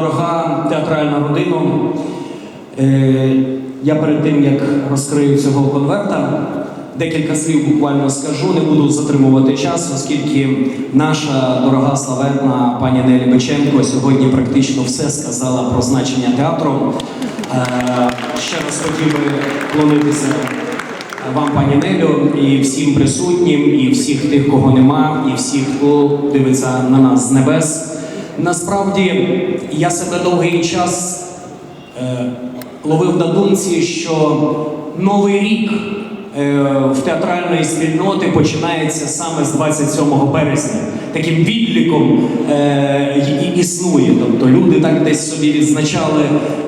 дорога театральна родина. Е, Я перед тим як розкрию цього конверта, декілька слів буквально скажу, не буду затримувати час, оскільки наша дорога славетна пані Нелі Биченко сьогодні практично все сказала про значення театру. Е, Ще раз хотів би вклонитися вам, пані Нелю, і всім присутнім, і всіх тих, кого нема, і всіх, хто дивиться на нас з небес. Насправді я себе довгий час е, ловив на думці, що новий рік е, в театральної спільноти починається саме з 27 березня. Таким відліком е, і- існує. Тобто люди так десь собі відзначали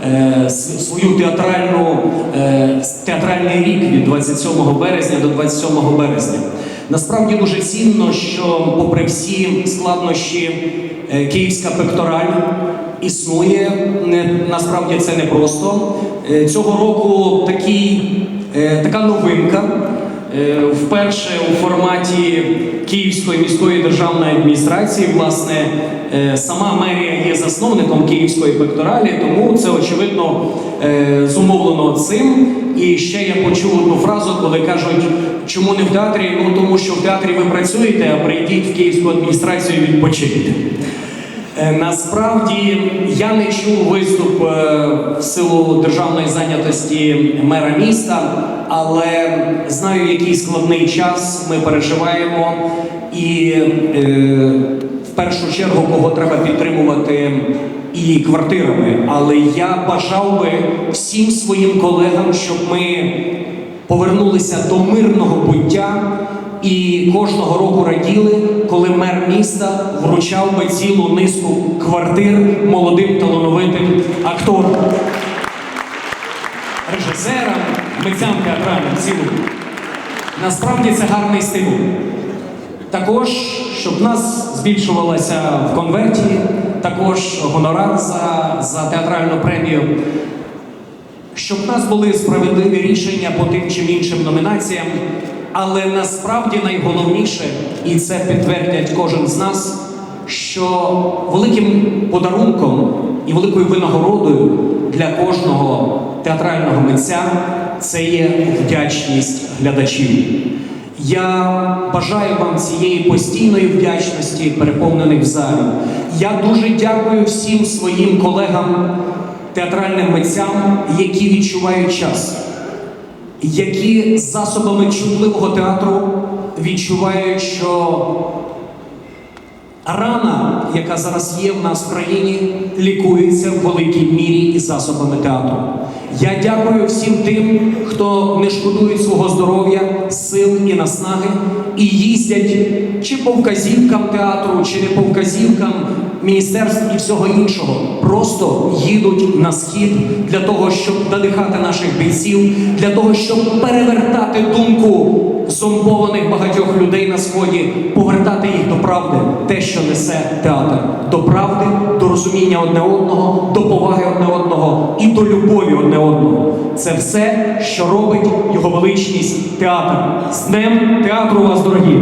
е, свою театральну е, театральний рік від 27 березня до 27 березня. Насправді дуже цінно, що, попри всі складнощі, київська пектораль існує. Насправді це не просто. Е, Цього року такий, е, така новинка. Е, Вперше у форматі Київської міської державної адміністрації, власне, е, сама мерія є засновником Київської пекторалі, тому це очевидно е, зумовлено цим. І ще я почув одну фразу, коли кажуть, чому не в театрі? Ну тому що в театрі ви працюєте, а прийдіть в Київську адміністрацію. Е, Насправді я не чув виступ е, в силу державної зайнятості мера міста, але знаю, який складний час ми переживаємо, і е, в першу чергу кого треба підтримувати і квартирами. Але я бажав би всім своїм колегам, щоб ми повернулися до мирного буття і кожного року раділи, коли мер міста вручав би цілу низку квартир молодим талановитим акторам, режисерам, митцям театральним цілому. Насправді це гарний стимул. Також, щоб нас збільшувалося в конверті, також гонорар за, за театральну премію щоб в нас були справедливі рішення по тим чи іншим номінаціям. Але насправді найголовніше, і це підтвердять кожен з нас, що великим подарунком і великою винагородою для кожного театрального митця це є вдячність глядачів. Я бажаю вам цієї постійної вдячності, переповнених в залі. Я дуже дякую всім своїм колегам, театральним митцям, які відчувають час, які засобами чутливого театру відчувають, що рана, яка зараз є в нас в країні, лікується в великій мірі і засобами театру. Я дякую всім тим, хто не шкодує свого здоров'я, сил і наснаги, і їздять чи по вказівкам театру, чи не по вказівкам міністерств і всього іншого. Просто їдуть на схід для того, щоб надихати наших бійців, для того, щоб перевертати думку зомбованих багатьох людей на сході, повертати їх до правди, те, що несе театр, до правди, до розуміння одне одного, до поваги одне одного і до любові одне одного. Це все, що робить його величність театр. З днем театру вас, дорогі!